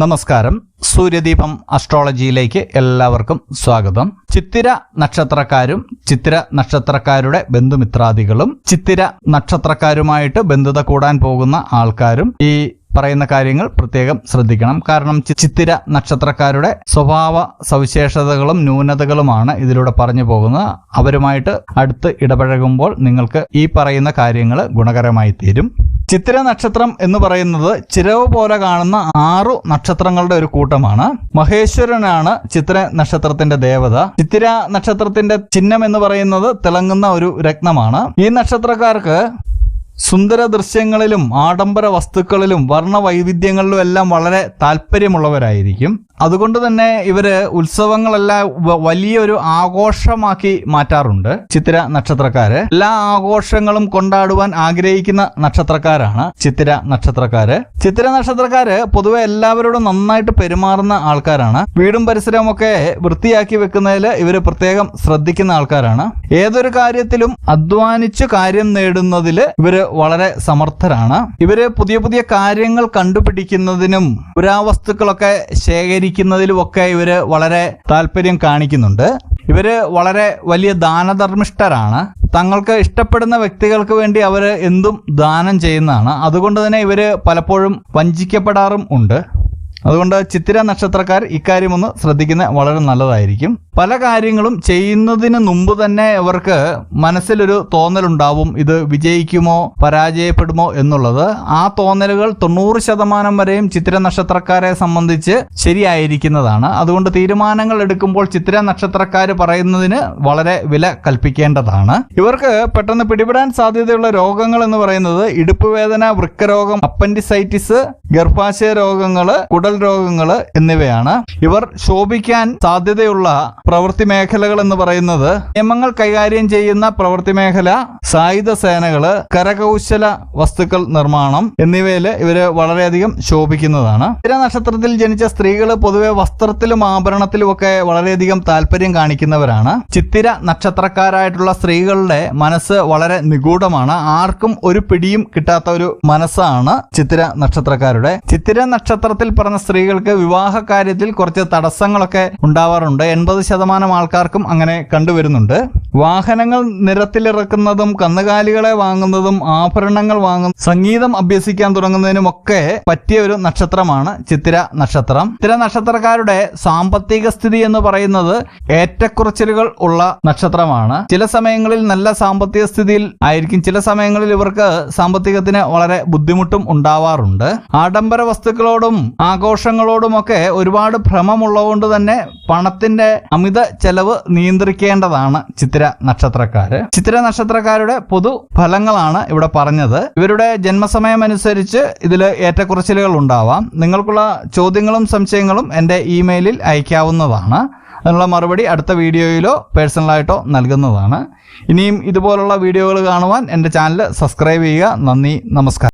നമസ്കാരം. സൂര്യദീപം അസ്ട്രോളജിയിലേക്ക് എല്ലാവർക്കും സ്വാഗതം. ചിത്തിര നക്ഷത്രക്കാരും ചിത്തിര നക്ഷത്രക്കാരുടെ ബന്ധുമിത്രാദികളും ചിത്തിര നക്ഷത്രക്കാരുമായിട്ട് ബന്ധുത കൂടാൻ പോകുന്ന ആൾക്കാരും ഈ പറയുന്ന കാര്യങ്ങൾ പ്രത്യേകം ശ്രദ്ധിക്കണം. കാരണം ചിത്തിര നക്ഷത്രക്കാരുടെ സ്വഭാവ സവിശേഷതകളും ന്യൂനതകളുമാണ് ഇതിലൂടെ പറഞ്ഞു പോകുന്നത്. അവരുമായിട്ട് അടുത്ത് ഇടപഴകുമ്പോൾ നിങ്ങൾക്ക് ഈ പറയുന്ന കാര്യങ്ങൾ ഗുണകരമായി തീരും. ചിത്തിര നക്ഷത്രം എന്ന് പറയുന്നത് ചിരവ് പോലെ കാണുന്ന ആറു നക്ഷത്രങ്ങളുടെ ഒരു കൂട്ടമാണ്. മഹേശ്വരനാണ് ചിത്ര നക്ഷത്രത്തിന്റെ ദേവത. ചിത്തിര നക്ഷത്രത്തിന്റെ ചിഹ്നം എന്ന് പറയുന്നത് തിളങ്ങുന്ന ഒരു രത്നമാണ്. ഈ നക്ഷത്രക്കാർക്ക് സുന്ദര ദൃശ്യങ്ങളിലും ആഡംബര വസ്തുക്കളിലും വർണ വൈവിധ്യങ്ങളിലും എല്ലാം വളരെ താല്പര്യമുള്ളവരായിരിക്കും. അതുകൊണ്ട് തന്നെ ഇവർ ഉത്സവങ്ങളെല്ലാം വലിയൊരു ആഘോഷമാക്കി മാറ്റാറുണ്ട്. ചിത്തിര നക്ഷത്രക്കാര്. എല്ലാ ആഘോഷങ്ങളും കൊണ്ടാടുവാൻ ആഗ്രഹിക്കുന്ന നക്ഷത്രക്കാരാണ് ചിത്തിര നക്ഷത്രക്കാര്. ചിത്തിര നക്ഷത്രക്കാര് പൊതുവെ എല്ലാവരോടും നന്നായിട്ട് പെരുമാറുന്ന ആൾക്കാരാണ്. വീടും പരിസരവും ഒക്കെ വൃത്തിയാക്കി വെക്കുന്നതിൽ ഇവർ പ്രത്യേകം ശ്രദ്ധിക്കുന്ന ആൾക്കാരാണ്. ഏതൊരു കാര്യത്തിലും അധ്വാനിച്ച് കാര്യം നേടുന്നതിൽ ഇവർ വളരെ സമർത്ഥരാണ്. ഇവർ പുതിയ പുതിയ കാര്യങ്ങൾ കണ്ടുപിടിക്കുന്നതിനും പുരാവസ്തുക്കളൊക്കെ ശേഖരിക്കുന്നതിലും ഒക്കെ ഇവർ വളരെ താല്പര്യം കാണിക്കുന്നുണ്ട്. ഇവർ വളരെ വലിയ ദാനധർമ്മിഷ്ഠരാണ്. തങ്ങൾക്ക് ഇഷ്ടപ്പെടുന്ന വ്യക്തികൾക്ക് വേണ്ടി അവർ എന്തും ദാനം ചെയ്യുന്നതാണ്. അതുകൊണ്ട് തന്നെ ഇവർ പലപ്പോഴും വഞ്ചിക്കപ്പെടാറും ഉണ്ട്. അതുകൊണ്ട് ചിത്തിര നക്ഷത്രക്കാർ ഇക്കാര്യം ഒന്ന് ശ്രദ്ധിക്കുന്നത് വളരെ നല്ലതായിരിക്കും. പല കാര്യങ്ങളും ചെയ്യുന്നതിന് മുമ്പ് തന്നെ അവർക്ക് മനസ്സിലൊരു തോന്നലുണ്ടാവും. ഇത് വിജയിക്കുമോ പരാജയപ്പെടുമോ എന്നുള്ളത്. ആ തോന്നലുകൾ തൊണ്ണൂറ് ശതമാനം വരെയും ചിത്ര നക്ഷത്രക്കാരെ സംബന്ധിച്ച് ശരിയായിരിക്കുന്നതാണ്. അതുകൊണ്ട് തീരുമാനങ്ങൾ എടുക്കുമ്പോൾ ചിത്ര നക്ഷത്രക്കാർ പറയുന്നതിന് വളരെ വില കൽപ്പിക്കേണ്ടതാണ്. ഇവർക്ക് പെട്ടെന്ന് പിടിപെടാൻ സാധ്യതയുള്ള രോഗങ്ങൾ എന്ന് പറയുന്നത് ഇടുപ്പ് വേദന വൃക്കരോഗം അപ്പൻഡിസൈറ്റിസ് ഗർഭാശയ രോഗങ്ങൾ കുടൽ രോഗങ്ങൾ എന്നിവയാണ്. ഇവർ ശോഭിക്കാൻ സാധ്യതയുള്ള പ്രവൃത്തി മേഖലകൾ എന്ന് പറയുന്നത് നിയമങ്ങൾ കൈകാര്യം ചെയ്യുന്ന പ്രവൃത്തി മേഖല സായുധ സേനകൾ കരകൗശല വസ്തുക്കൾ നിർമ്മാണം എന്നിവയിൽ ഇവർ വളരെയധികം ശോഭിക്കുന്നതാണ്. ഇര നക്ഷത്രത്തിൽ ജനിച്ച സ്ത്രീകൾ പൊതുവെ വസ്ത്രത്തിലും ആഭരണത്തിലും ഒക്കെ വളരെയധികം താല്പര്യം കാണിക്കുന്നവരാണ്. ചിത്തിര നക്ഷത്രക്കാരായിട്ടുള്ള സ്ത്രീകളുടെ മനസ്സ് വളരെ നിഗൂഢമാണ്. ആർക്കും ഒരു പിടിയും കിട്ടാത്ത ഒരു മനസ്സാണ് ചിത്തിര നക്ഷത്രക്കാരുടെ. ചിത്തിര നക്ഷത്രത്തിൽ പറഞ്ഞ സ്ത്രീകൾക്ക് വിവാഹ കാര്യത്തിൽ കുറച്ച് തടസ്സങ്ങളൊക്കെ ഉണ്ടാവാറുണ്ട്. എൺപത് ശതമാനം ആൾക്കാർക്കും അങ്ങനെ കണ്ടുവരുന്നുണ്ട്. വാഹനങ്ങൾ നിരത്തിലിറക്കുന്നതും കന്നുകാലികളെ വാങ്ങുന്നതും ആഭരണങ്ങൾ വാങ്ങുന്ന സംഗീതം അഭ്യസിക്കാൻ തുടങ്ങുന്നതിനുമൊക്കെ പറ്റിയ ഒരു നക്ഷത്രമാണ് ചിത്തിര നക്ഷത്രം. ചിത്തിര നക്ഷത്രക്കാരുടെ സാമ്പത്തിക സ്ഥിതി എന്ന് പറയുന്നത് ഏറ്റക്കുറച്ചിലുകൾ ഉള്ള നക്ഷത്രമാണ്. ചില സമയങ്ങളിൽ നല്ല സാമ്പത്തിക സ്ഥിതിയിൽ ആയിരിക്കും. ചില സമയങ്ങളിൽ ഇവർക്ക് സാമ്പത്തികത്തിന് വളരെ ബുദ്ധിമുട്ടും ഉണ്ടാവാറുണ്ട്. ആഡംബര വസ്തുക്കളോടും ആഘോഷങ്ങളോടുമൊക്കെ ഒരുപാട് ഭ്രമമുള്ളതുകൊണ്ട് തന്നെ പണത്തിന്റെ അമിത ചെലവ് നിയന്ത്രിക്കേണ്ടതാണ് ചിത്തിര നക്ഷത്രക്കാര്. ചിത്തിര നക്ഷത്രക്കാരുടെ പൊതു ഫലങ്ങളാണ് ഇവിടെ പറഞ്ഞത്. ഇവരുടെ ജന്മസമയം അനുസരിച്ച് ഇതിൽ ഏറ്റക്കുറച്ചിലുകൾ ഉണ്ടാവാം. നിങ്ങൾക്കുള്ള ചോദ്യങ്ങളും സംശയങ്ങളും എന്റെ ഇമെയിലിൽ അയക്കാവുന്നതാണ്. അതിനുള്ള മറുപടി അടുത്ത വീഡിയോയിലോ പേഴ്സണലായിട്ടോ നൽകുന്നതാണ്. ഇനിയും ഇതുപോലുള്ള വീഡിയോകൾ കാണുവാൻ എന്റെ ചാനൽ സബ്സ്ക്രൈബ് ചെയ്യുക. നന്ദി നമസ്കാരം.